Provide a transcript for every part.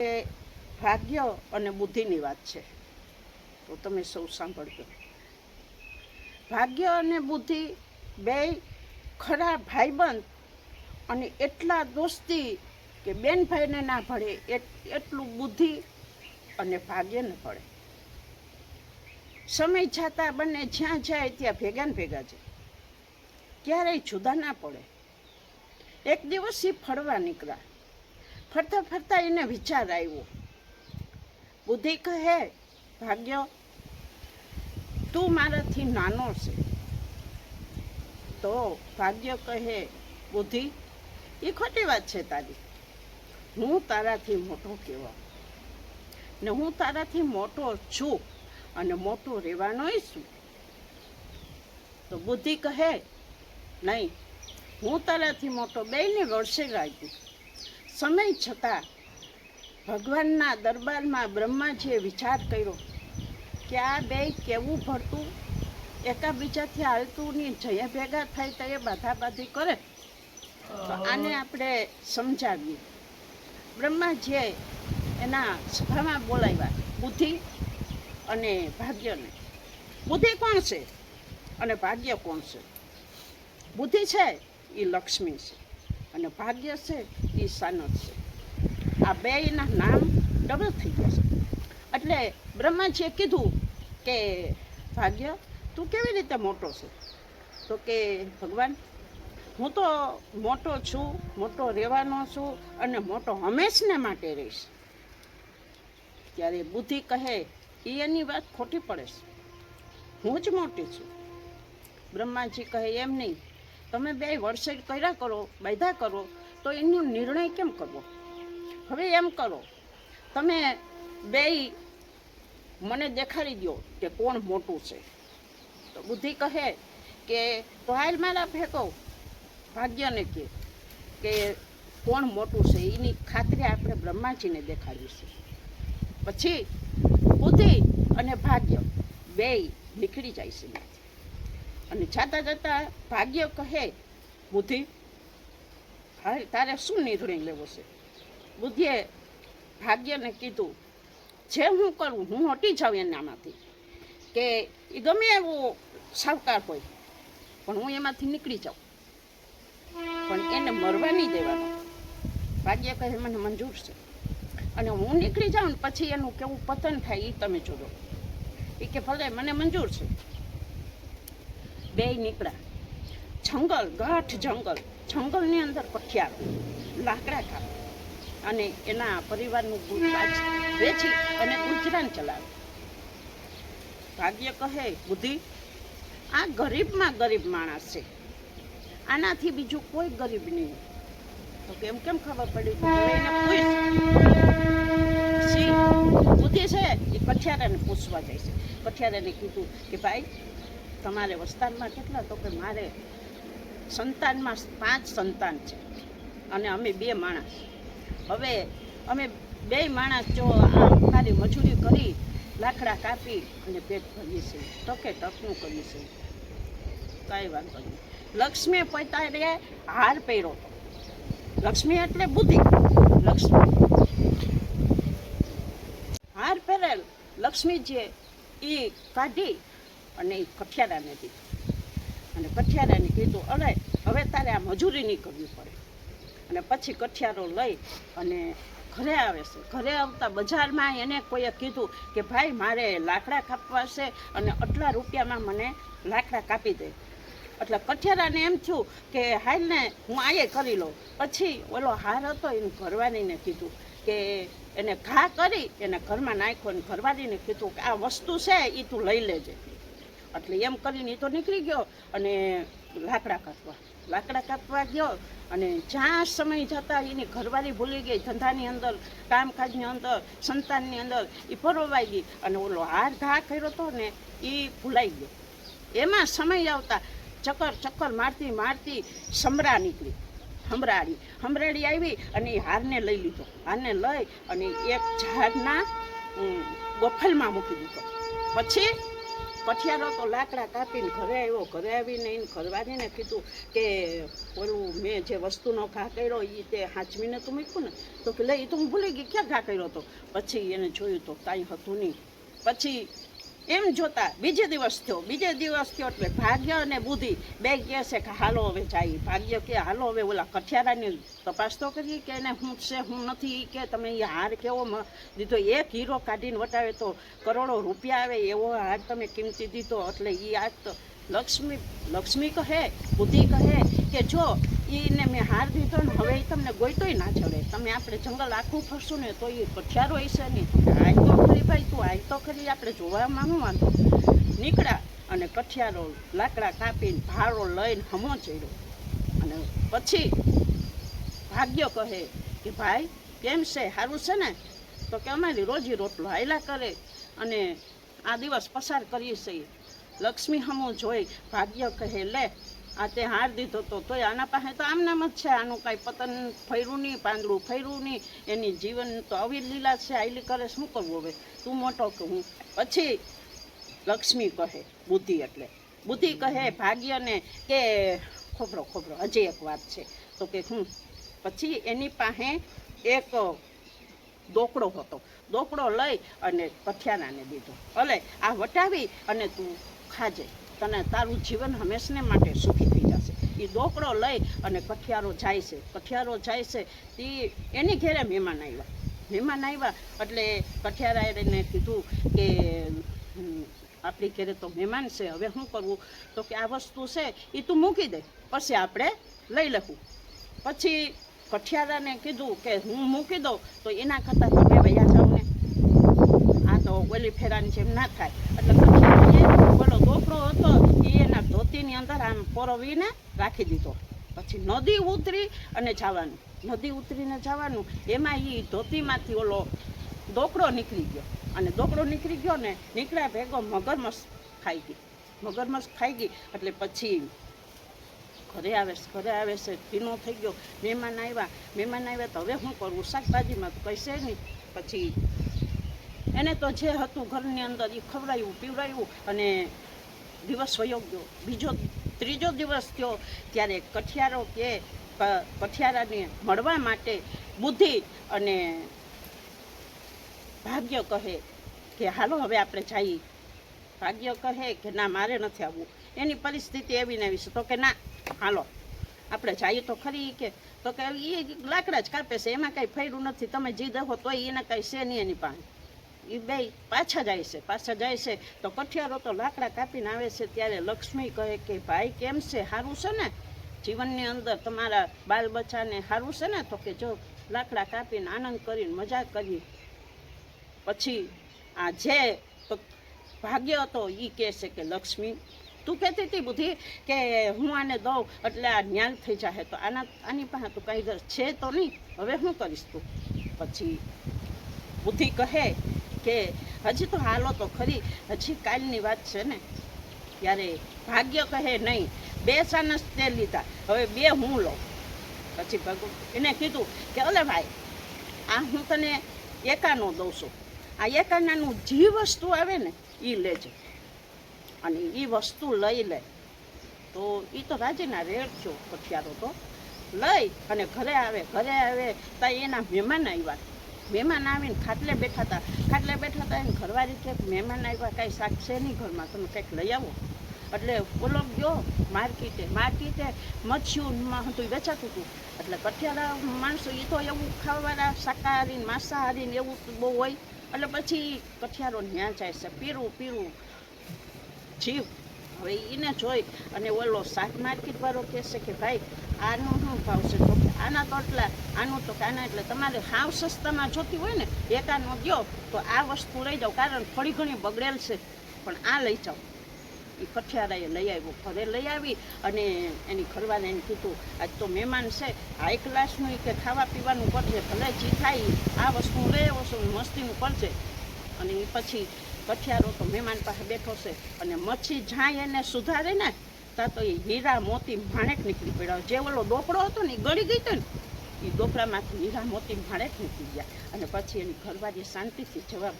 એ ભાગ્ય અને બુદ્ધિની વાત છે. તો તમે સૌ સાંભળજો. ભાગ્ય અને બુદ્ધિ બે ખરા ભાઈબંધ અને એટલા દોસ્તી કે બેન ભાઈને ના ભળે એટલું બુદ્ધિ અને ભાગ્ય ને ભળે. સમય છતાં બંને જ્યાં જાય ત્યાં ભેગા ને ભેગા છે ક્યારેય જુદા ના પડે. એક દિવસ એ ફરવા નીકળ્યા. ફરતા ફરતા એને વિચાર આવ્યો. બુદ્ધિ કહે, ભાગ્ય, તું મારાથી નાનો છે. તો ભાગ્ય કહે, બુદ્ધિ, એ ખોટી વાત છે તારી. હું તારાથી મોટો કહેવા ને હું તારાથી મોટો છું અને મોટો રહેવાનોય છું. તો બુદ્ધિ કહે, નહીં, હું તારાથી મોટો બેને વર્ષે રાખ્યું સમય છતાં ભગવાનના દરબારમાં બ્રહ્માજીએ વિચાર કર્યો કે આ બે કેવું ભરતું એકાબીજાથી હાલતું ને જયા ભેગા થાય તો એ બાધાબાધી કરે? તો આને આપણે સમજાવીએ. બ્રહ્માજીએ એના સભામાં બોલાવ્યા બુદ્ધિ અને ભાગ્યને. બુદ્ધિ કોણ છે અને ભાગ્ય કોણ છે? બુદ્ધિ છે એ લક્ષ્મી છે. અને ભાગ્ય છે એ સાનદ છે. આ બેયના નામ ડબલ થઈ ગયા છે. એટલે બ્રહ્માજીએ કીધું કે, ભાગ્ય, તું કેવી રીતે મોટો છે? તો કે, ભગવાન, હું તો મોટો છું, મોટો રહેવાનો છું અને મોટો હંમેશને માટે રહીશ. ત્યારે બુદ્ધિ કહે એ એની વાત ખોટી પડે છે. હું જ મોટી છું. બ્રહ્માજી કહે, એમ નહીં તમે બે વર્ષે કર્યા કરો બધા કરો, તો એનો નિર્ણય કેમ કરવો? હવે એમ કરો, તમે બે મને દેખાડી દો કે કોણ મોટું છે. તો બુદ્ધિ કહે કે તો હાલ મારા ફેંકો ભાગ્યને કે કે કોણ મોટું છે, એની ખાતરી આપણે બ્રહ્માજીને દેખાડીશું. પછી બુદ્ધિ અને ભાગ્ય બેય નીકળી જાય છે. અને જાતા જતા ભાગ્ય કહે, બુદ્ધિ હા તારે શું નિર્ણય લેવો છે? બુદ્ધિએ ભાગ્યને કીધું, જે હું કરું, હું હટી જાઉં એનામાંથી. કે એ ગમે એવો સાવકાર હોય, પણ હું એમાંથી નીકળી જાઉં. પણ એને મરવા નહીં દેવાનો. ભાગ્ય કહે, મને મંજૂર છે. અને હું નીકળી જાઉં ને પછી એનું કેવું પતન થાય એ તમે જોડો એ કે, ભલે, મને મંજૂર છે. બે નીકળ્યા. જંગલ, ગાઠ જંગલ. જંગલની અંદર પઠિયાર, લાકડા કાપ અને એના પરિવારનું ગુજરાત વેચી અને ગુજરાન ચલાવે ભાગ્ય કહે, બુદ્ધિ, આ ગરીબમાં ગરીબ માણસ છે. આનાથી બીજું કોઈ ગરીબ નહીં. તો કેમ કેમ ખબર પડી? બુદ્ધિ છે? એ કઠિયારાને પૂછવા જાય છે કઠિયારાને કીધું કે, ભાઈ તમારે વસ્તારમાં કેટલા? તો કે મારે સંતાનમાં પાંચ સંતાન છે. અને અમે બે માણસ. હવે અમે બે માણસ જો આ ખાલી મજૂરી કરી, લાકડા કાપી અને પેટ ભરીએ છીએ. ટકે ટકનું કરીએ છીએ. કાંઈ વાંધો નહીં. લક્ષ્મી પોતાને હાર પહેર્યો હતો. લક્ષ્મી એટલે બુદ્ધિ. લક્ષ્મી. હાર પહેરેલ. લક્ષ્મીજીએ એ કાઢી અને એ કઠિયારાને દીધું અને કઠિયારાને કીધું, અરે, હવે તારે આ મજૂરી નહીં કરવી પડે. અને પછી કઠિયારો લઈ અને ઘરે આવે છે. ઘરે આવતા બજારમાં એને કોઈએ કીધું કે, ભાઈ, મારે લાકડા કાપવા છે અને આટલા રૂપિયામાં મને લાકડા કાપી દે. એટલે કઠિયારાને એમ થયું કે, હાલ ને, હું આયે કરી લઉં. પછી ઓલો હાર હતો, એને ઘરવાળીને કીધું કે, એને ઘા કરી, એને ઘરમાં નાખ્યો અને ઘરવાળીને કીધું કે, આ વસ્તુ છે એ તું લઈ લેજે. એટલે એમ કરીને એ તો નીકળી ગયો અને લાકડા કાપવા. લાકડા કાપવા ગયો અને જ્યાં સમય જતાં એની ઘરવાળી ભૂલી ગઈ, ધંધાની અંદર, કામકાજની અંદર, સંતાનની અંદર એ પરોવાઈ ગઈ અને ઓલો હાર ઘા કર્યો હતો ને એ ભૂલાઈ ગયો. એમાં સમય આવતા ચક્કર ચક્કર મારતી મારતી સમરા નીકળી. હમરાળી. હમરાળી આવી અને એ હારને લઈ લીધો. હારને લઈ અને એક ઝાડના ગોફલમાં મૂકી દીધો. પછી કઠિયારો તો લાકડા કાપીને ઘરે આવ્યો, ઘરે આવીને એને ઘરવાળીને કીધું કે ઓલું મેં જે વસ્તુનો ઘા કર્યો એ તે હાચવીને તું મૂક્યું ને? તો કે લે એ તો હું ભૂલી ગઈ, ક્યાં ઘા કર્યો તો? પછી એને જોયું તો કાંઈ હતું નહીં. પછી એમ જોતા બીજે દિવસ થયો. બીજે દિવસ થયો એટલે ભાગ્ય અને બુદ્ધિ બે કહે છે કે હાલો હવે જાય. ભાગ્ય કે હાલો હવે ઓલા કઠિયારાની તપાસ તો કરીએ કે એને હું છે, હું નથી. કે તમે એ હાર કેવો દીધો એક હીરો કાઢીને વટાવે તો કરોડો રૂપિયા આવે એવો હાર તમે કિંમતી દીધો. એટલે એ આજ તો લક્ષ્મી લક્ષ્મી કહે, બુદ્ધિ કહે કે જો એને મેં હાર દીધો ને હવે એ તમને ગોઈતોય ના ચડે. તમે આપણે જંગલ આખું ફરશું ને તો એ કઠિયારો હશે નહીં આજ તો ખરી ભાઈ, તું આજ તો ખરી, આપણે જોવામાં શું વાંધો નીકળ્યા અને કઠિયારો લાકડા કાપીને, ભારો લઈને હમો ચડ્યો. અને પછી ભાગ્ય કહે કે, ભાઈ, કેમ છે? સારું છે ને? તો કે, અમારી રોજી રોટલો હાયલા કરે અને આ દિવસ પસાર કરીએ છીએ. લક્ષ્મી હમો જોઈ, ભાગ્ય કહે, લે આ તે હાર દીધો તો તોય આના પાસે તો આમનામ જ છે. આનું કાંઈ પતન ફર્યું નહીં, પાંદડું ફર્યું નહીં. એની જીવન તો આવી લીલા છે. આયલી કરે શું કરવું હવે? તું મોટો કે હું? પછી લક્ષ્મી કહે, બુદ્ધિ એટલે. બુદ્ધિ કહે ભાગ્યને કે ખોબરો ખોબરો, હજી એક વાત છે. તો કે હું? પછી એની પાસે એક દોકડો હતો. દોકડો લઈ અને પઠિયાનાને દીધો. અલે આ વટાવી અને તું ખાજે. તને તારું જીવન હંમેશને માટે સુખી થઈ જશે. એ દોકડો લઈ અને કઠિયારો જાય છે. કઠિયારો જાય છે. તે એની ઘેરે મહેમાન આવ્યા મહેમાન આવ્યા એટલે કઠિયારાને કીધું કે આપણી ઘેરે તો મહેમાન છે. હવે શું કરવું તો કે આ વસ્તુ છે એ તું મૂકી દે. પછી આપણે લઈ લખું. પછી કઠિયારાને કીધું કે, હું મૂકી દઉં તો એના કરતાં તમે વયા જાઓ ને આ તો ઓલી ફેરાની જેમ ના થાય. એટલે કઠિયારાએ પેલો હતો, એ એના ધોતીની અંદર આમ પોરવીને રાખી દીધો. પછી નદી ઉતરી અને જવાનું. નદી ઉતરીને જવાનું, એમાં એ ધોતીમાંથી ઓલો દોકડો નીકળી ગયો. અને દોકડો નીકળી ગયો ને, નીકળ્યા ભેગો મગરમસ ખાઈ ગઈ. મગરમસ ખાઈ ગઈ, એટલે પછી ઘરે આવે છે, ઘરે આવે છે, ભીનો થઈ ગયો. મહેમાન આવ્યા મહેમાન આવ્યા તો હવે શું કરવું? શાકભાજીમાં તો નહીં. પછી એને તો જે હતું ઘરની અંદર એ ખવડાવ્યું પીવડાવ્યું અને દિવસ વયો ગયો. બીજો, ત્રીજો દિવસ થયો ત્યારે કઠિયારો કે કઠિયારાને મળવા માટે બુદ્ધિ અને ભાગ્ય કહે કે હાલો હવે આપણે જઈએ. ભાગ્ય કહે કે ના, મારે નથી આવવું. એની પરિસ્થિતિ એવી ને એવી છે. તો કે ના, હાલો, આપણે જઈએ તો ખરી કે. તો કે એ લાકડા જ કાપે છે. એમાં કાંઈ ફર્યું નથી. તમે જી દહો તોય એને કાંઈ છે નહીં એની પાસે. એ બે પાછા જાય છે, પાછા જાય છે. તો કઠિયારો તો લાકડા કાપીને આવે છે ત્યારે લક્ષ્મી કહે કે, ભાઈ, કેમ છે? સારું છે ને? જીવનની અંદર તમારા બાલ બચ્ચાને સારું છે ને? તો કે જો લાકડા કાપીને આનંદ કરીને મજા કરી. પછી આ જે ભાગ્ય હતો એ કહે છે કે, લક્ષ્મી, તું કહેતી હતી બુદ્ધિ કે હું આને દઉં, એટલે આ જ્ઞાન થઈ જાય તો આના, આની પાસે તો કાંઈ છે તો નહીં. હવે હું કરીશ તું. પછી બુદ્ધિ કહે કે હજી તો હાલો તો ખરી. હજી કાલની વાત છે ને. ત્યારે ભાગ્ય કહે નહીં. બે સાનસ તે લીધા. હવે બે હું લઉં. પછી ભગવાન એને કીધું કે અલે ભાઈ, આ હું તને એકાનો દઉં છું. આ એકાનાનું જે વસ્તુ આવે ને એ લેજે. અને એ વસ્તુ લઈ લે. તો એ તો રાજીના રેડ છો કઠિયારો તો. લઈ અને ઘરે આવે ઘરે આવે. ત્યાં એના મહેમાન આવ્યા. મહેમાન આવીને ખાટલે બેઠા હતા. ખાટલે બેઠા હતા એને ઘરવાળી કે મહેમાન આવ્યા, કાંઈ શાક છે નહીં ઘરમાં? તમે કંઈક લઈ આવો. એટલે ઓલો ગયો માર્કેટે. માર્કેટે મચ્છીમાં હતું વેચાતું હતું. એટલે કઠિયાળા માણસો એ તો એવું ખાવાવાળા શાકાહારી માંસાહારીને એવું બહુ હોય. એટલે પછી કઠિયારો ન્યા જાય છે. પીરું પીરું. જીવ. હવે એને જોઈ. અને ઓલો શાક માર્કેટવાળો કહેશે કે, ભાઈ આનું શું ભાવ છે તો આના તો એટલા, આનું તો કાના એટલે. તમારે હાવ સસ્તામાં જોતી હોય ને, એકાનો દ્યો તો આ વસ્તુ લઈ જાઓ, કારણ થોડી ઘણી બગડેલ છે. પણ આ લઈ જાઓ. એ કઠિયારાએ લઈ આવ્યો. ઘરે લઈ આવી અને એની ઘરવાને એને કીધું, આજ તો મહેમાન છે. હાઈ ક્લાસનું કે ખાવા પીવાનું કરજે ભલે જી થાય, આ વસ્તુ લઈ આવ્યો મસ્તીનું કરજે અને એ પછી કઠિયારો તો મહેમાન પાસે બેઠો છે. અને મચ્છી જ્યાં એને સુધારે ને ત્યાં તો એ હીરા મોતી માણેક નીકળી પડ્યા. જે ઓલો ડોપડો હતો ને એ ગળી ગઈ હતો ને એ ડોપડામાંથી હીરા મોતી માણેક નીકળી ગયા. અને પછી એની ઘરવાળી શાંતિથી જવાબ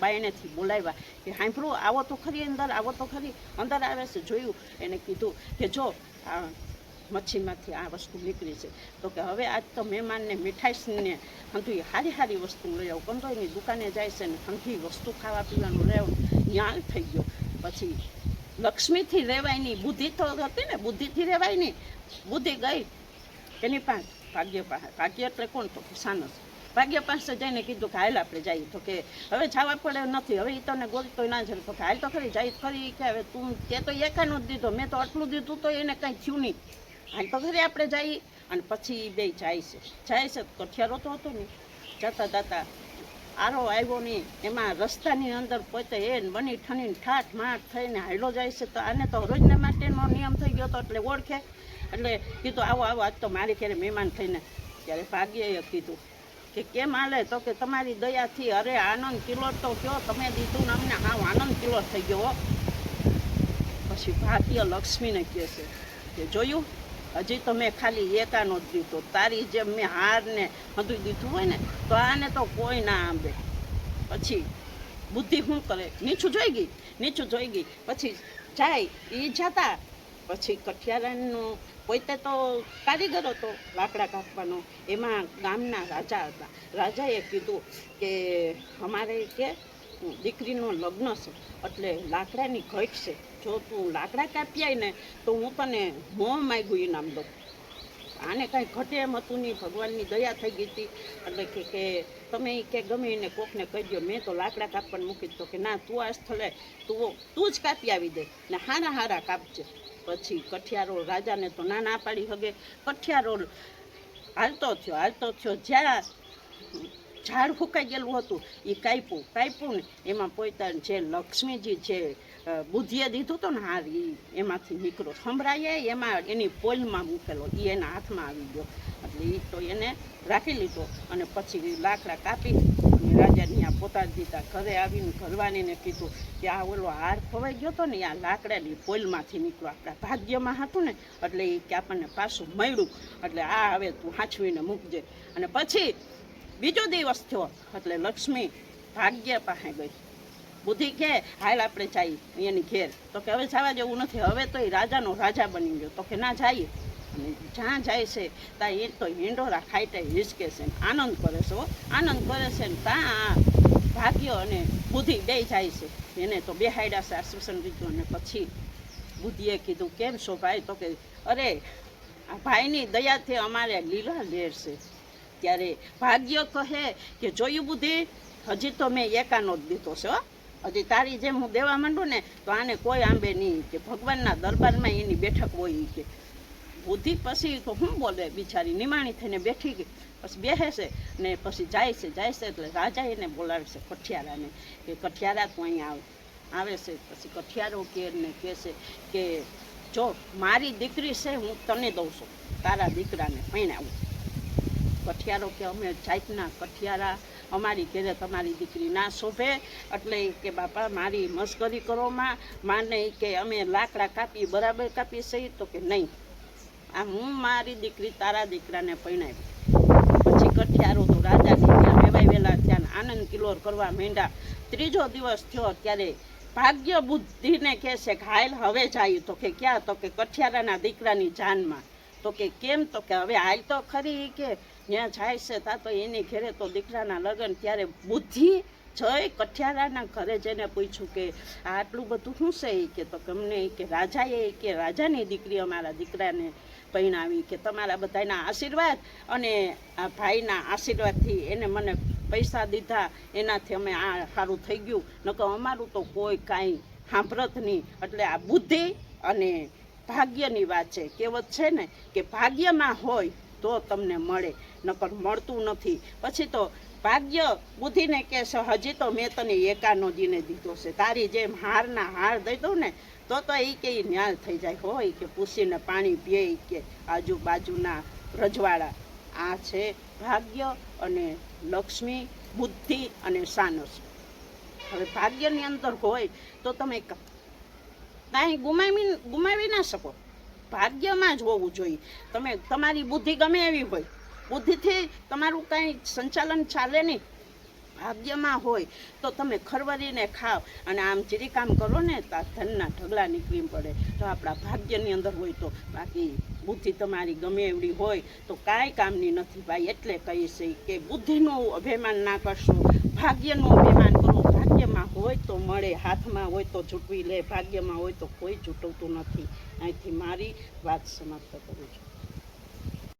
બાયણેથી બોલાવ્યા કે સાંભળો આવો તો ખરી અંદર, આવો તો ખરી. અંદર આવે છે, જોયું, એને કીધું કે જો, આ મચ્છીમાંથી આ વસ્તુ નીકળી છે. તો કે હવે આજ તો મહેમાનને મીઠાઈસને એ સારી સારી વસ્તુ લઈ આવું. કંદોઈની દુકાને જાય છે ને હંધી વસ્તુ ખાવા પીવાનું લેવું ન્યાલ થઈ ગયો. પછી લક્ષ્મીથી રહેવાય નહીં બુદ્ધિ તો હતી ને, બુદ્ધિથી રહેવાય નહીં બુદ્ધિ ગઈ. એની પાસે ભાગ્ય પાસે ભાગ્ય એટલે કોણ તો? સાનસ ભાગ્ય પાસે જઈને કીધું કે હાલ આપણે જઈએ. તો કે હવે જવા પડે નથી. હવે એ તને ગોલતો ના જડે. તો કે હાલ તો ખરી જાય ખરી. કે હવે તું તે તો એકાનું જ દીધો. મેં તો આટલું દીધું તો એને કાંઈ થયું નહીં. હાલ તો ખરી આપણે જઈએ. અને પછી બે જાય છે. જાય છે. કઠિયારો તો હતો નહીં જતા જતા આરો આવ્યો નહીં. એમાં રસ્તાની અંદર પોતે એ બની ઠણીને ઠાઠ માઠ થઈને હાલો જાય છે. તો આને તો રોજના માટેનો નિયમ થઈ ગયો હતો એટલે ઓળખે. એટલે કીધું, આવો આવો, આજ તો મારી ઘરે મહેમાન થઈને ત્યારે ભાગ્યએ કીધું, કે કેમ હાલે? તો કે તમારી દયાથી અરે આનંદ કિલો તો કયો? તમે દીધું ને અમને હાવ આનંદ કિલો થઈ ગયો હો. પછી ભાગ્ય લક્ષ્મીને કહે છે કે, જોયું? હજી તો મેં ખાલી એકાનો જ દીધો. તારી જેમ મેં હારને બધું દીધું હોય ને, તો આને તો કોઈ ના આંબે. પછી બુદ્ધિ શું કરે? નીચું જોઈ ગઈ? નીચું જોઈ ગઈ. પછી જાય એ જતા. પછી કઠિયારાનો, પોતે તો કારીગર હતો, લાકડા કાપવાનો. એમાં ગામના રાજા હતા. રાજાએ કીધું કે અમારે કે, દીકરીનું લગ્ન છે, એટલે લાકડાની ઘટ છે. જો તું લાકડા કાપી આય ને તો હું તને મોં માગ્યું ઇનામ દઉં. આને કાંઈ ઘટે એમ હતું નહીં ભગવાનની દયા થઈ ગઈ હતી. એટલે કે કે તમે એ કે ગમે એને કોકને કહી દો મેં તો લાકડા કાપવાનું મૂકી દીધો કે ના તું આ સ્થળે તું તું જ કાપી આવી દે ને હારા હારા કાપજે. પછી કઠિયારો રાજાને તો ના ના પાડી હગે. કઠિયારો હાલતો થયો હાલતો થયો. જ્યાં ઝાડ ફૂંકાઈ ગયેલું હતું એ કાપ્યું. કાપ્યું ને એમાં પોતાને જે લક્ષ્મીજી અ, બુદ્ધિએ દીધું હતું ને હાર એ એમાંથી નીકળો. સંભળાય એમાં એની પોલમાં મૂકેલો. એ એના હાથમાં આવી ગયો. એટલે એ તો એને રાખી લીધો અને પછી લાકડા કાપી રાજાને આ પોતા દીધા ઘરે આવીને ઘરવાનીને કીધું કે આ ઓલો હાર ખોવાઈ ગયો હતો ને આ લાકડાની પોલમાંથી નીકળ્યો આપણા ભાગ્યમાં હતું ને, એટલે એ કે આપણને પાછું મળ્યું. એટલે આ હવે તું હાંચવીને મૂકજે. અને પછી બીજો દિવસ થયો, એટલે લક્ષ્મી ભાગ્ય પાસે ગઈ. બુદ્ધિ કે, હાલ આપણે જઈએ અહીંયાની ઘેર. તો કે, હવે જવા જેવું નથી. હવે તો એ રાજાનો રાજા બની ગયો. તો કે, ના, જઈએ. અને જ્યાં જાય છે, ત્યાં એ તો હિંડોરા ખાઈટે હિસકે છે આનંદ કરે છે. આનંદ કરે છે ને ત્યાં ભાગ્ય અને બુદ્ધિ બે જાય છે. એને તો બેહાડ્યા છે, આશ્વાસન દીધું અને પછી બુદ્ધિએ કીધું, કેમ છો ભાઈ? તો કે, અરે, આ ભાઈની દયાથી અમારે લીલા લેર છે. ત્યારે ભાગ્ય કહે કે, જોયું બુદ્ધિ? હજી તો મેં એકાનો જ દીધો છે હો. હજી તારી જેમ હું દેવા માંડું ને, તો આને કોઈ આંબે નહીં કે ભગવાનના દરબારમાં એની બેઠક હોય કે. બુદ્ધિ પછી તો શું બોલે, બિચારી નિમાણી થઈને બેઠી ગઈ. પછી બેસે છે ને પછી જાય છે જાય છે એટલે રાજા એને બોલાવે છે કઠિયારાને કે કઠિયારા તું અહીંયા આવે. આવે છે પછી કઠિયારો કે ને કહે છે કે, જો મારી દીકરી છે, હું તને દઉં છું. તારા દીકરાને પૈણાવું. કઠિયારો કે, અમે જાતના કઠિયારા અમારી ઘેરે તમારી દીકરી ના શોભે, એટલે કે બાપા મારી મસ્કરી કરોમાં માને કે અમે લાકડા કાપી બરાબર કાપી સહી તો કે નહીં. આ હું મારી દીકરી તારા દીકરાને પરણાવી. પછી કઠિયારો તો રાજા ત્યાં વેવાય વેલા ત્યાં આનંદ કિલોર કરવા માંડ્યા. ત્રીજો દિવસ થયો ત્યારે ભાગ્ય બુદ્ધિને કહે છે કે હવે જાય તો કે ક્યાં? તો કે કઠિયારાના દીકરાની જાનમાં. તો કે કેમ? તો કે હવે હાલ તો ખરી કે ત્યાં જાય છે, તા તો એની ઘેરે તો દીકરાના લગ્ન ત્યારે બુદ્ધિ જય કઠિયારાના ઘરે જઈને પૂછ્યું કે આટલું બધું શું છે કે તો ગમને કે રાજાએ કે રાજાની દીકરી અમારા દીકરાને પરણાવી કે તમારા બધાના આશીર્વાદ અને આ ભાઈના આશીર્વાદથી એને મને પૈસા દીધા, એનાથી અમે આ સારું થઈ ગયું. નકર અમારું તો કોઈ કાંઈ સાંભળત નહીં. એટલે આ બુદ્ધિ અને ભાગ્યની વાત છે. કહેવત છે ને કે ભાગ્યમાં હોય તો તમને મળે. નકર મળતું નથી. પછી તો ભાગ્ય બુદ્ધિને કે હજી તો મેં તને એકાનો જીને દીધો છે. તારી જેમ હારના હાર દઈ દઉં ને, તો તો એ કે ન્યાલ થઈ જાય. હોય કે પૂછીને પાણી પીએ કે આજુબાજુના રજવાડા. આ છે ભાગ્ય અને લક્ષ્મી, બુદ્ધિ અને સાનસ. હવે ભાગ્યની અંદર હોય તો તમે કાંઈ ગુમાવી ગુમાવી ના શકો. ભાગ્યમાં જ હોવું જોઈએ. તમે, તમારી બુદ્ધિ ગમે એવી હોય બુદ્ધિથી તમારું કાંઈ સંચાલન ચાલે નહીં. ભાગ્યમાં હોય તો તમે ખરવરીને ખાવ અને આમ ચીરી કામ કરો ને તો ધનના ઢગલા નીકળી પડે. તો આપણા ભાગ્યની અંદર હોય તો બાકી બુદ્ધિ તમારી ગમે એવડી હોય તો કાંઈ કામની નથી ભાઈ. એટલે કહીશ કે બુદ્ધિનું અભિમાન ના કરશો, ભાગ્યનું અભિમાન કરો. ભાગ્યમાં હોય તો મળે, હાથમાં હોય તો જૂટવી લે, ભાગ્યમાં હોય તો કોઈ જૂટવતું નથી. અહીંથી મારી વાત સમાપ્ત કરું છું.